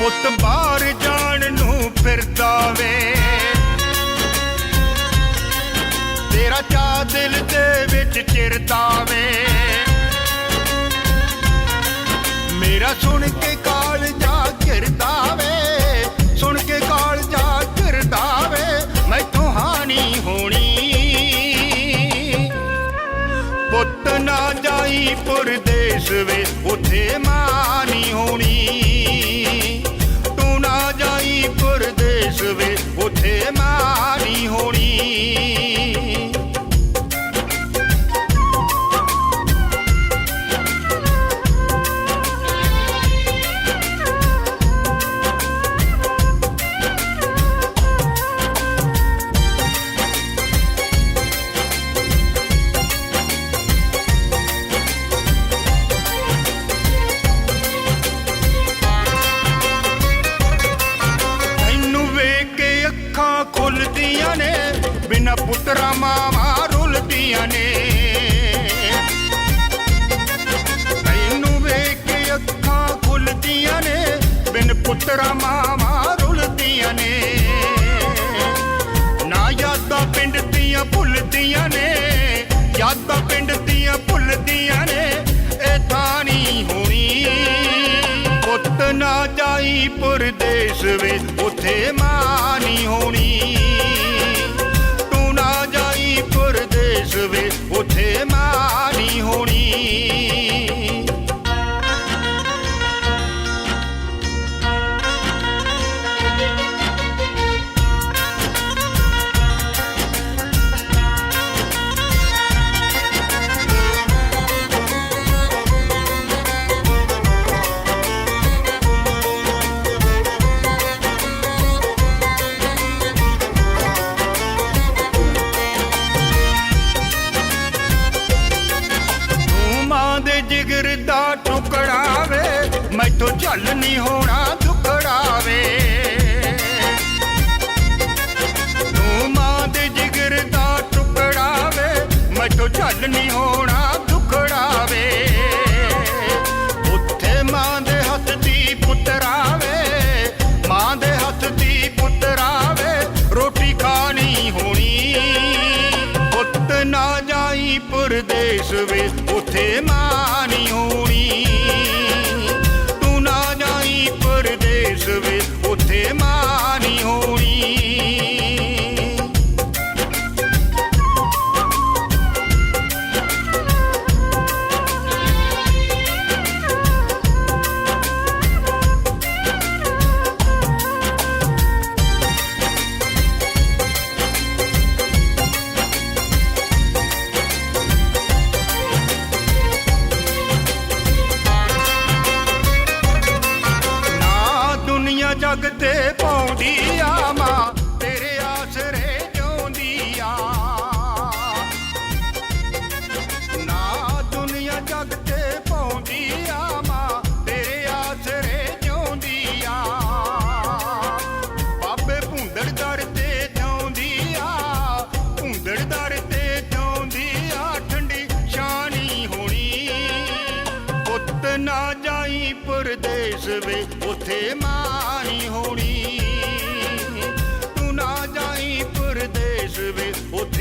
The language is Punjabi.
ਪੁੱਤ ਬਾਹਰ ਜਾਣ ਨੂੰ ਫਿਰਦਾ ਵੇ। ਤੇਰਾ ਚਾ ਦਿਲ ਦੇ ਵਿੱਚ ਚਿਰਦਾ ਵੇ। ਮੇਰਾ ਸੁਣ ਕੇ ਕਾਲ ਜਾ ਘਿਰਦਾ ਵੇ। ਸੁਣ ਕੇ ਕਾਲ ਜਾ ਘਿਰਦਾ ਵੇ। ਮੈਥੋਂ ਹਾਨੀ ਹੋਣੀ। ਪੁੱਤ ਨਾ ਜਾਈ ਪਰਦੇਸ ਵੇ ਉਥੇ ਮਾਂ ਨਹੀਂ ਹੋਣੀ। ਜਾਈ ਪਰਦੇਸ ਵੇ ਉਥੇ ਬਿਨਾ ਪੁੱਤਰਾ ਮਾਵਾਂ ਰੁਲਦੀਆਂ ਨੇ। ਤੈਨੂੰ ਵੇਖ ਕੇ ਅੱਖਾਂ ਖੁੱਲਦੀਆਂ ਨੇ, ਬਿਨ ਪੁੱਤਰਾ ਮਾਵਾਂ ਰੁਲਦੀਆਂ ਨੇ। ਨਾ ਯਾਦਾਂ ਪਿੰਡ ਦੀਆਂ ਭੁੱਲਦੀਆਂ ਨੇ, ਯਾਦਾਂ ਪਿੰਡ ਦੀਆਂ ਭੁੱਲਦੀਆਂ ਨੇ, ਇਹ ਤਾਂ ਨਹੀਂ ਹੋਣੀ। ਪੁੱਤ ਨਾ ਜਾਈ ਪਰਦੇਸ ਵਿੱਚ, ਉਥੇ ਮਾਂ ਨਹੀਂ ਹੋਣੀ। ਮੈਥੋਂ ਝੱਲ ਨਹੀਂ ਹੋਣਾ ਦੁਖੜਾ ਵੇ ਤੂੰ ਮਾਂ ਦੇ ਜਿਗਰ ਦਾ ਟੁਕੜਾ ਵੇ ਮੈਥੋਂ ਝੱਲ ਨਹੀਂ ਹੋਣਾ ਦੁਖੜਾ ਵੇ ਉੱਥੇ ਮਾਂ ਦੇ ਹੱਥ ਦੀ ਪੁੱਤਰਾ ਮਾਂ ਦੇ ਹੱਥ ਦੀ ਪੁੱਤਰਾ ਰੋਟੀ ਖਾਣੀ ਹੋਣੀ। ਪੁੱਤ ਨਾ ਜਾਈ ਪਰਦੇਸ ਵੇ ਉੱਥੇ ਮਾਂ ਨਹੀਂ ਹੋਣੀ। ਉਥੇ ਮਾਂ ਨਹੀਂ ਹੋਣੀ ਜਗ ਤੇ ਪਾਉਂਦੀ ਨਾ ਜਾਈ ਪਰਦੇਸ ਵੇ, ਉਥੇ ਮਾਂ ਨਹੀਂ ਹੋਣੀ। ਤੂੰ ਨਾ ਜਾਈ ਪਰਦੇਸ ਵੇ, ਉਥੇ ਮਾਂ